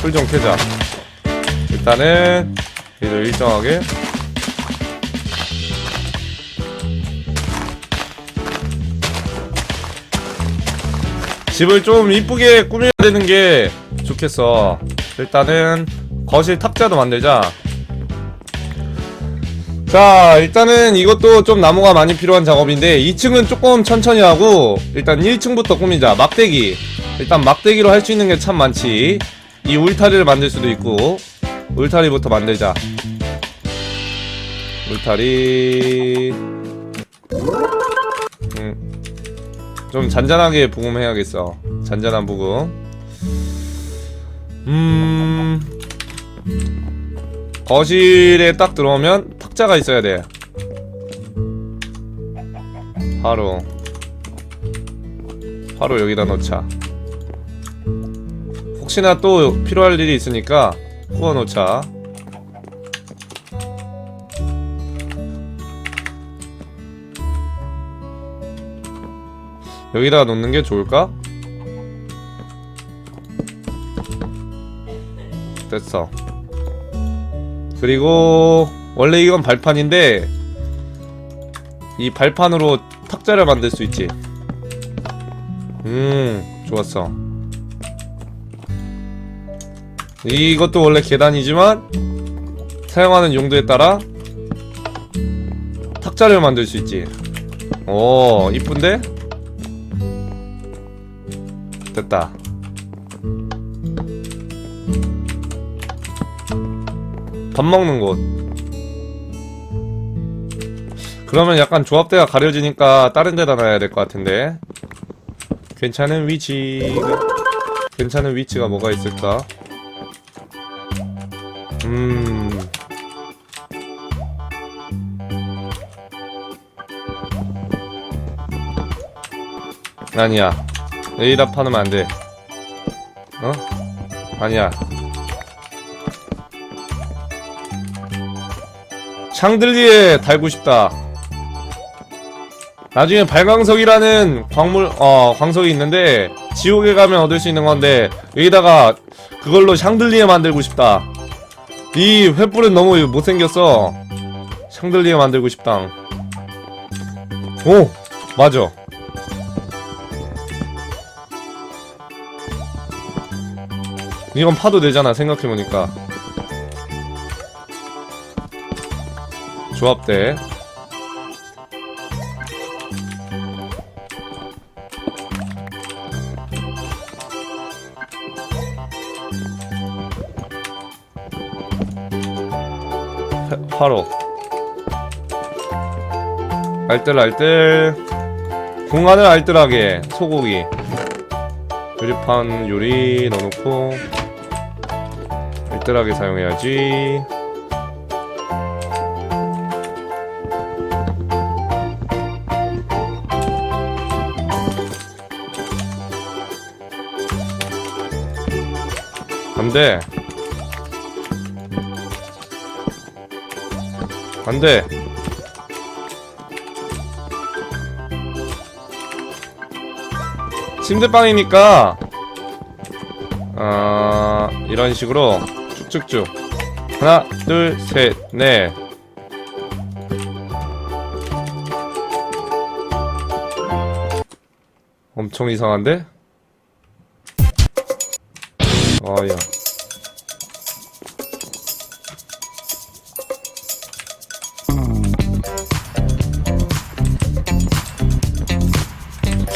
풀좀 캐자. 일단은 얘들 일정하게 집을 좀 이쁘게 꾸며야 되는 게 좋겠어. 일단은 거실 탁자도 만들자. 자, 일단은 이것도 좀 나무가 많이 필요한 작업인데 2층은 조금 천천히 하고 일단 1층부터 꾸미자. 막대기. 일단 막대기로 할 수 있는 게 참 많지. 이 울타리를 만들 수도 있고 울타리부터 만들자. 울타리. 음. 좀 잔잔하게 부금해야겠어. 잔잔한 부금. 음. 거실에 딱 들어오면 탁자가 있어야 돼. 바로. 바로 여기다 넣자. 혹시나 또 필요할 일이 있으니까 구워 놓자. 여기다가 놓는 게 좋을까? 됐어. 그리고 원래 이건 발판인데 이 발판으로 탁자를 만들 수 있지. 음, 좋았어. 이것도 원래 계단이지만 사용하는 용도에 따라 탁자를 만들 수 있지. 오, 이쁜데? 됐다. 밥 먹는 곳. 그러면 약간 조합대가 가려지니까 다른 데다 놔야 될 것 같은데. 괜찮은 위치가 괜찮은 위치가 뭐가 있을까? 음. 아니야. 여기다 파놓으면 안 돼. 어? 아니야. 샹들리에 달고 싶다. 나중에 발광석이라는 광물, 어, 광석이 있는데, 지옥에 가면 얻을 수 있는 건데, 여기다가 그걸로 샹들리에 만들고 싶다. 이 횃불은 너무 못생겼어. 샹들리에 만들고 싶다. 오! 맞아. 이건 파도 되잖아, 생각해보니까. 조합대. 파- 파로. 알뜰알뜰. 공간을 알뜰하게. 소고기. 요리판 요리 넣어놓고. 알뜰하게 사용해야지. 안돼 안돼 침대방이니까 어, 이런 식으로 쭉쭉쭉. 하나 둘셋넷. 엄청 이상한데? 어야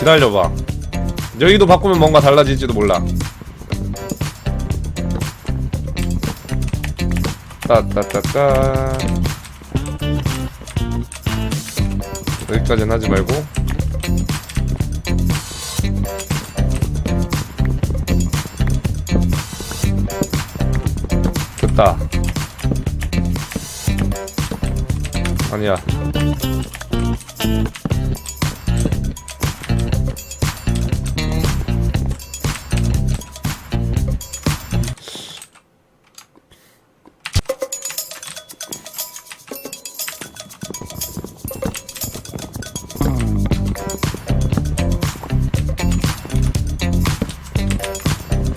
기다려봐. 여기도 바꾸면 뭔가 달라질지도 몰라. 따따따따. 여기까지는 하지 말고. 됐다. 아니야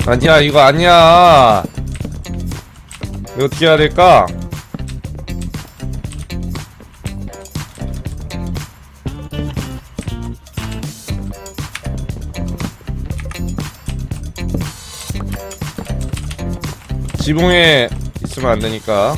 아니야 이거 아니야 이거 어떻게 해야 될까? 지붕에 있으면 안 되니까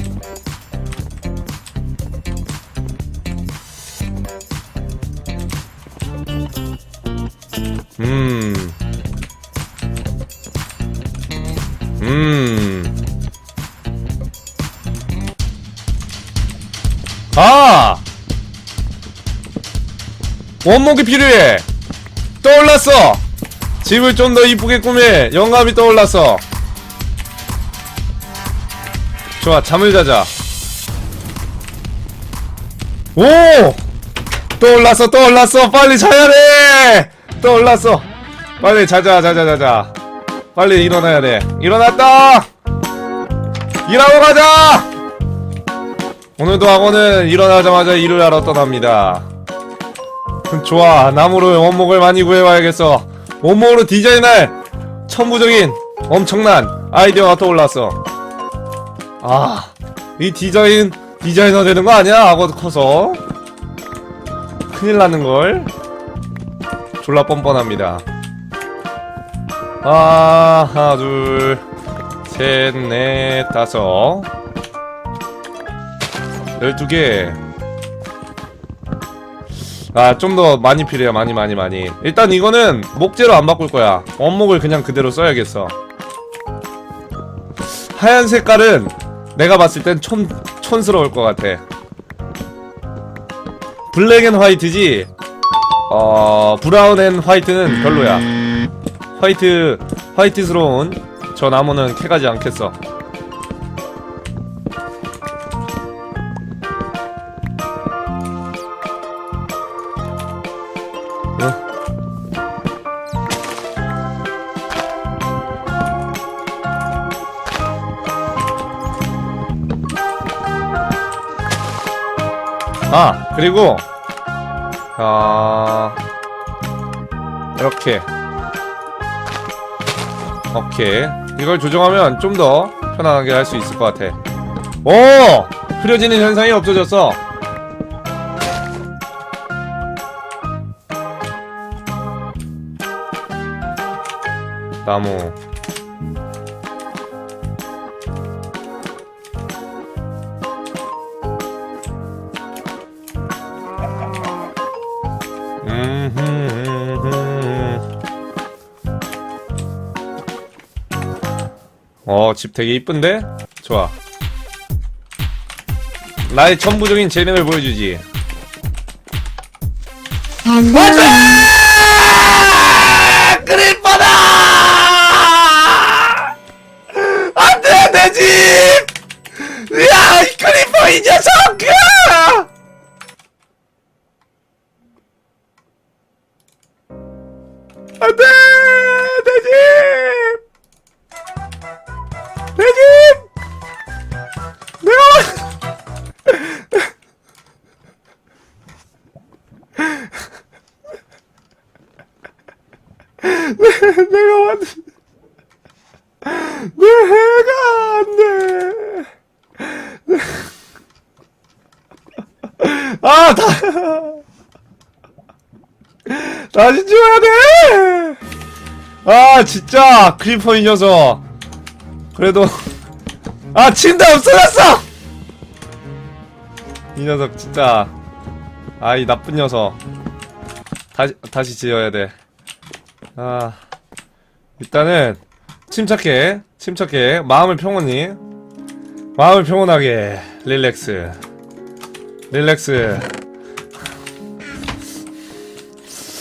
원목이 필요해! 떠올랐어! 집을 좀 더 이쁘게 꾸밀 영감이 떠올랐어. 좋아, 잠을 자자. 오! 떠올랐어, 떠올랐어! 빨리 자야 돼! 떠올랐어! 빨리 자자, 자자, 자자. 빨리 일어나야 돼. 일어났다! 일하러 가자! 오늘도 학원은 일어나자마자 일을 하러 떠납니다. 좋아, 나무로 원목을 많이 구해와야겠어. 원목으로 디자인할 천부적인 엄청난 아이디어가 떠올랐어. 아, 이 디자인, 디자이너 되는 거 아니야? 학원 커서. 큰일 나는 걸. 졸라 뻔뻔합니다. 아, 하나, 둘, 셋, 넷, 다섯. 열두 개. 아, 좀 더 많이 필요해. 많이, 많이, 많이. 일단 이거는 목재로 안 바꿀 거야. 원목을 그냥 그대로 써야겠어. 하얀 색깔은 내가 봤을 땐 촌, 촌스러울 것 같아. 블랙 앤 화이트지, 어, 브라운 앤 화이트는 별로야. 화이트 화이트스러운 저 나무는 캐가지 않겠어. 그리고 아 이렇게. 오케이. 이걸 조정하면 좀 더 편안하게 할 수 있을 것 같아. 오! 흐려지는 현상이 없어졌어. 나무 집 되게 이쁜데? 좋아. 나의 천부적인 재능을 보여주지. 맞아! 아 다, 다시 지워야 돼 아 진짜 크리퍼 이 녀석. 그래도 아 침대 없어졌어! 이 녀석 진짜 아 이 나쁜 녀석. 다시 다시 지어야 돼 아 일단은 침착해 침착해. 마음을 평온히 마음을 평온하게 릴렉스 릴렉스.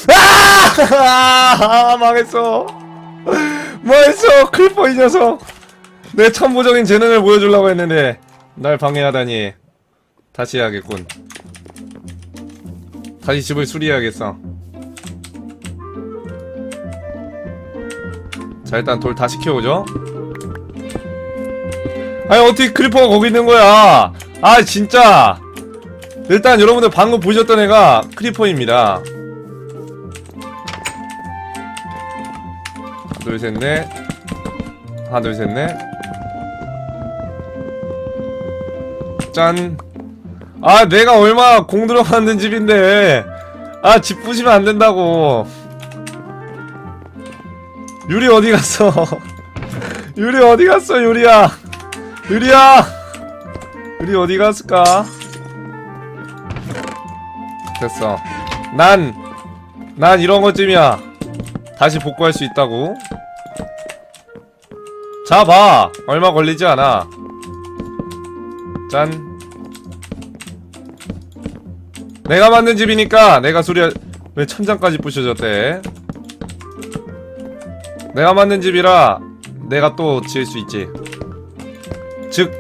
아! 망했어. 망했어. 클퍼 이 녀석. 내 천부적인 재능을 보여주려고 했는데 날 방해하다니. 다시 해야겠군. 다시 집을 수리해야겠어. 자 일단 돌 다시 키워오죠. 아니 어떻게 크리퍼가 거기 있는 거야? 아 진짜 일단 여러분들 방금 보셨던 애가 크리퍼입니다 둘 셋 넷 하나 둘 셋 넷. 짠. 아 내가 얼마 공 들어가는 집인데 아 집 부시면 안 된다고. 유리 어디 갔어? 유리 어디 갔어 유리야? 유리야. 유리 어디 갔을까? 됐어. 난, 난 이런 것쯤이야. 다시 복구할 수 있다고. 자, 봐. 얼마 걸리지 않아. 짠. 내가 만든 집이니까 내가 수리할, 왜 천장까지 부셔졌대? 내가 만든 집이라 내가 또 지을 수 있지. 즉,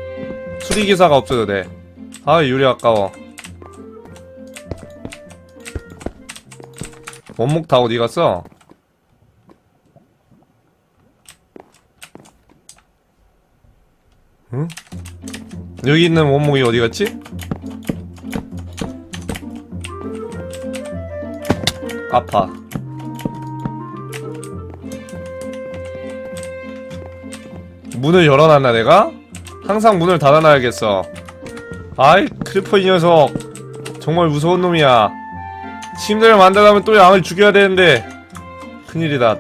수리기사가 없어도 돼. 아, 유리 아까워. 원목 다 어디 갔어? 응? 여기 있는 원목이 어디 갔지? 아파. 문을 열어놨나 내가? 항상 문을 닫아놔야겠어. 아이 크리퍼 이 녀석 정말 무서운 놈이야. 침대를 만들려면 또 양을 죽여야 되는데 큰일이다.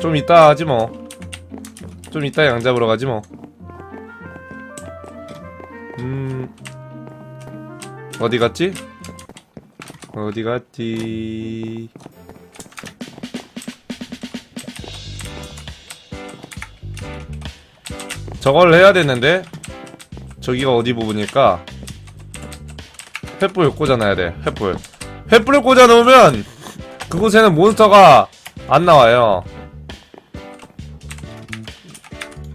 좀 이따 하지 뭐. 좀 이따 양 잡으러 가지 뭐. 음 어디 갔지? 어디 갔지? 저걸 해야 되는데 저기가 어디 부분일까? 횃불 꽂아놔야 돼. 횃불. 횃불을 꽂아놓으면 그곳에는 몬스터가 안 나와요.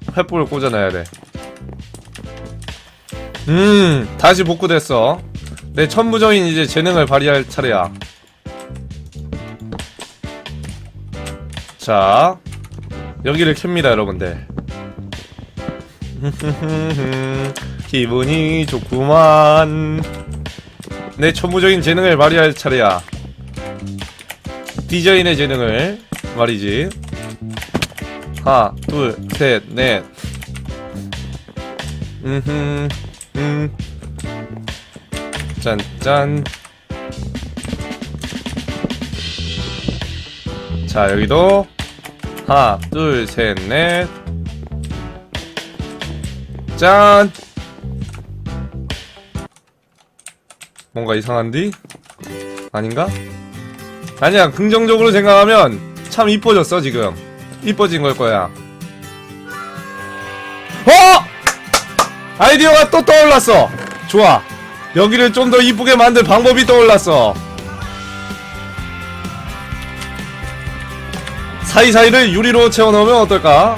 횃불을 꽂아놔야 돼. 음, 다시 복구됐어. 내 천부적인 이제 재능을 발휘할 차례야. 자, 여기를 켭니다, 여러분들. 기분이 좋구만. 내 천부적인 재능을 발휘할 차례야. 디자인의 재능을 말이지. 하나, 둘, 셋, 넷. 음흠, 음. 짠, 짠. 자, 여기도. 하나, 둘, 셋, 넷. 짠! 뭔가 이상한디? 아닌가? 아니야 긍정적으로 생각하면 참 이뻐졌어 지금 이뻐진 걸 거야 어! 아이디어가 또 떠올랐어 좋아 여기를 좀 더 이쁘게 만들 방법이 떠올랐어 사이사이를 유리로 채워넣으면 어떨까?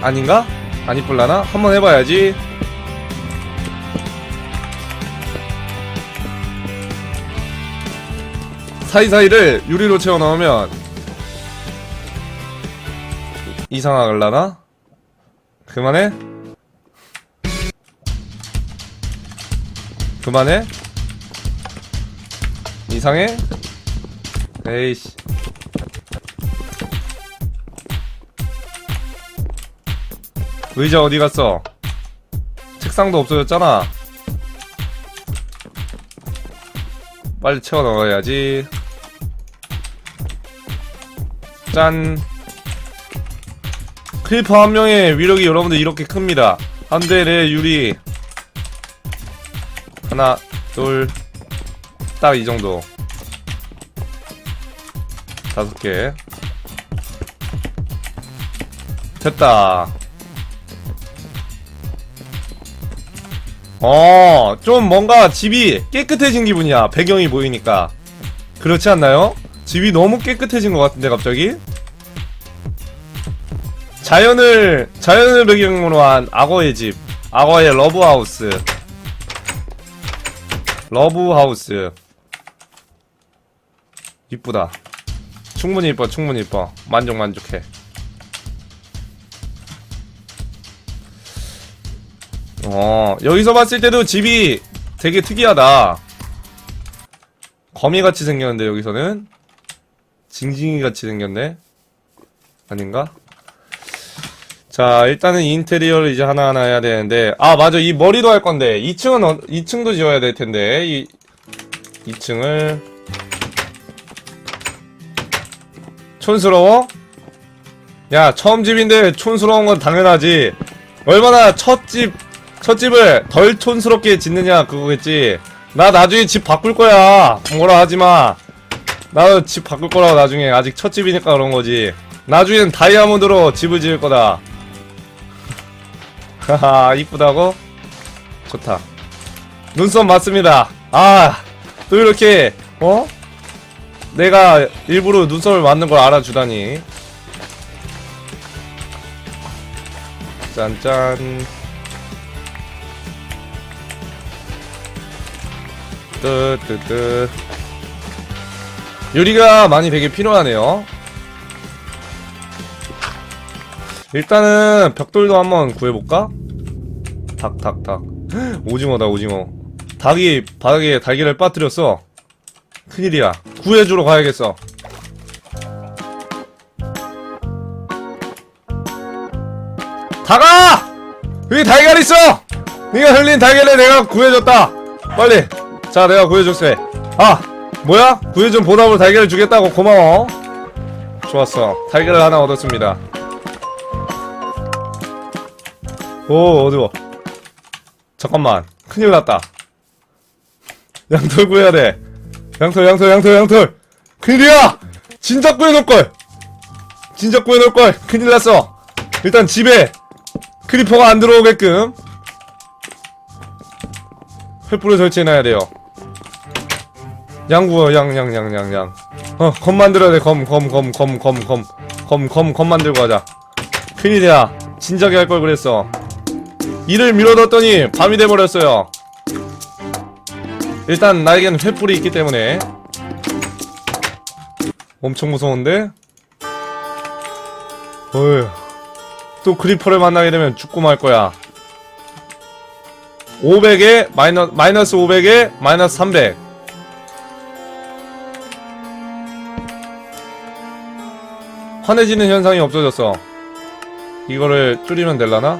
아닌가? 안 이쁠라나? 한번 해봐야지 사이사이를 유리로 채워 넣으면 이상하갈라나? 그만해? 그만해? 이상해? 에이씨 의자 어디 갔어? 책상도 없어졌잖아 빨리 채워 넣어야지 짠 크리퍼 한 명의 위력이 여러분들 이렇게 큽니다 한 대의 유리 하나 둘 딱 이 정도 다섯 개 됐다 어, 좀 뭔가 집이 깨끗해진 기분이야. 배경이 보이니까. 그렇지 않나요? 집이 너무 깨끗해진 것 같은데, 갑자기? 자연을, 자연을 배경으로 한 악어의 집. 악어의 러브하우스. 러브하우스. 이쁘다. 충분히 이뻐, 충분히 이뻐. 만족, 만족해. 어, 여기서 봤을 때도 집이 되게 특이하다. 거미같이 생겼는데, 여기서는. 징징이 같이 생겼네? 아닌가? 자, 일단은 인테리어를 이제 하나하나 해야 되는데, 아, 맞아. 이 머리도 할 건데, 2층은, 어, 2층도 지어야 될 텐데, 이, 2층을. 촌스러워? 야, 처음 집인데 촌스러운 건 당연하지. 얼마나 첫 집, 첫 집을 덜 촌스럽게 짓느냐, 그거겠지. 나 나중에 집 바꿀 거야. 뭐라 하지 마. 나도 집 바꿀 거라고 나중에. 아직 첫 집이니까 그런 거지. 나중엔 다이아몬드로 집을 지을 거다. 하하, 이쁘다고? 좋다. 눈썹 맞습니다. 아, 또 이렇게, 어? 내가 일부러 눈썹을 맞는 걸 알아주다니. 짠짠. 뜨뜨뜨. 유리가 많이 되게 필요하네요. 일단은 벽돌도 한번 구해볼까? 닭, 닭, 닭. 오징어다, 오징어. 닭이 바닥에 달걀을 빠뜨렸어. 큰일이야. 구해주러 가야겠어. 닭아! 여기 달걀 있어! 네가 흘린 달걀을 내가 구해줬다. 빨리. 자, 내가 구해줬어. 아, 뭐야? 구해준 보답으로 달걀을 주겠다고 고마워. 좋았어. 달걀을 하나 얻었습니다. 오, 어두워. 잠깐만. 큰일 났다. 양털 구해야 돼. 양털, 양털, 양털, 양털. 큰일이야! 진작 구해놓을걸! 진작 구해놓을걸! 큰일 났어! 일단 집에 크리퍼가 안 들어오게끔 횃불을 설치해놔야 돼요. 양 구워, 양, 양, 양, 양, 양. 어, 검 만들어야 돼, 검, 검, 검, 검, 검, 검. 검, 검, 검 만들고 가자. 큰일이야. 진작에 할 걸 그랬어. 이를 밀어넣었더니 밤이 돼버렸어요. 일단 나에겐 횃불이 있기 때문에 엄청 무서운데? 어휴 또 크리퍼를 만나게 되면 죽고 말 거야 500에 마이너, 마이너스 500에 마이너스 300 환해지는 현상이 없어졌어 이거를 줄이면 될라나?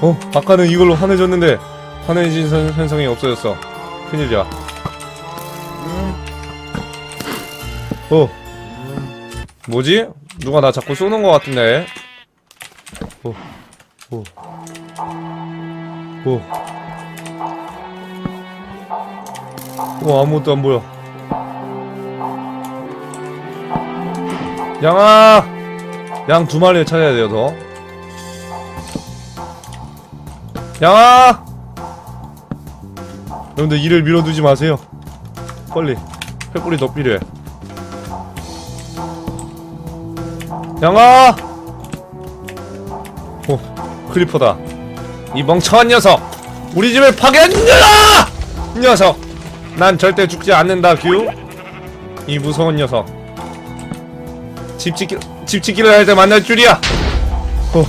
어, 아까는 이걸로 환해졌는데 환해진 선- 현상이 없어졌어. 큰일이야. 어, 뭐지? 누가 나 자꾸 쏘는 것 같은데? 어, 어, 어. 어, 아무것도 안 보여. 양아! 양 두 마리를 찾아야 돼요, 더. 양아! 여러분들 이를 밀어두지 마세요. 빨리 횃불이 더 필요해. 양아! 오, 크리퍼다. 이 멍청한 녀석! 우리 집을 파괴한다! 이 녀석! 난 절대 죽지 않는다, 규. 이 무서운 녀석. 집 짓기, 집 짓기를 할 때 만날 줄이야! 어.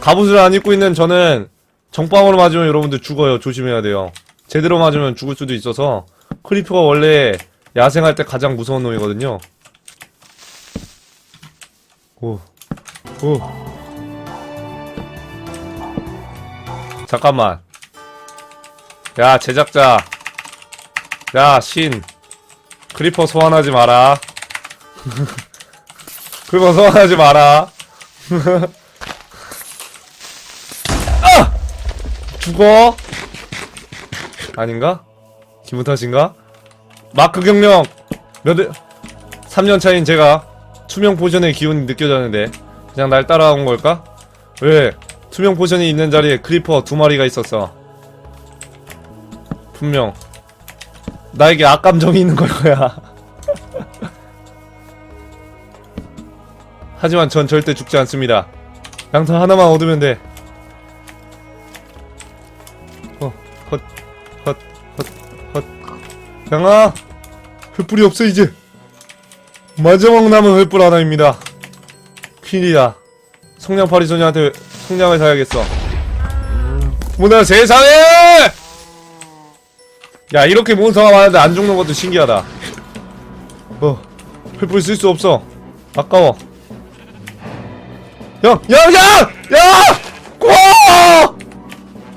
갑옷을 안 입고 있는 저는 정방으로 맞으면 여러분들 죽어요. 조심해야 돼요. 제대로 맞으면 죽을 수도 있어서 크리퍼가 원래 야생할 때 가장 무서운 놈이거든요. 오, 오. 잠깐만. 야, 제작자. 야, 신. 크리퍼 소환하지 마라. 크리퍼 소환하지 마라. 죽어? 아닌가? 기분 탓인가? 마크 경력 몇, 3년 차인 제가 투명 포션의 기운이 느껴졌는데 그냥 날 따라온 걸까? 왜? 투명 포션이 있는 자리에 크리퍼 두 마리가 있었어. 분명 나에게 악감정이 있는 걸 거야. 하지만 전 절대 죽지 않습니다. 양털 하나만 얻으면 돼. 어, 헛, 헛, 헛, 헛. 양아! 횃불이 없어, 이제. 마지막 남은 횃불 하나입니다. 큰일이야. 성냥팔이 소녀한테 성냥을 사야겠어. 문화 세상에! 야 이렇게 몬스터가 많은데 안 죽는 것도 신기하다 어 횃불 쓸 수 없어 아까워 형! 형! 형! 야! 와!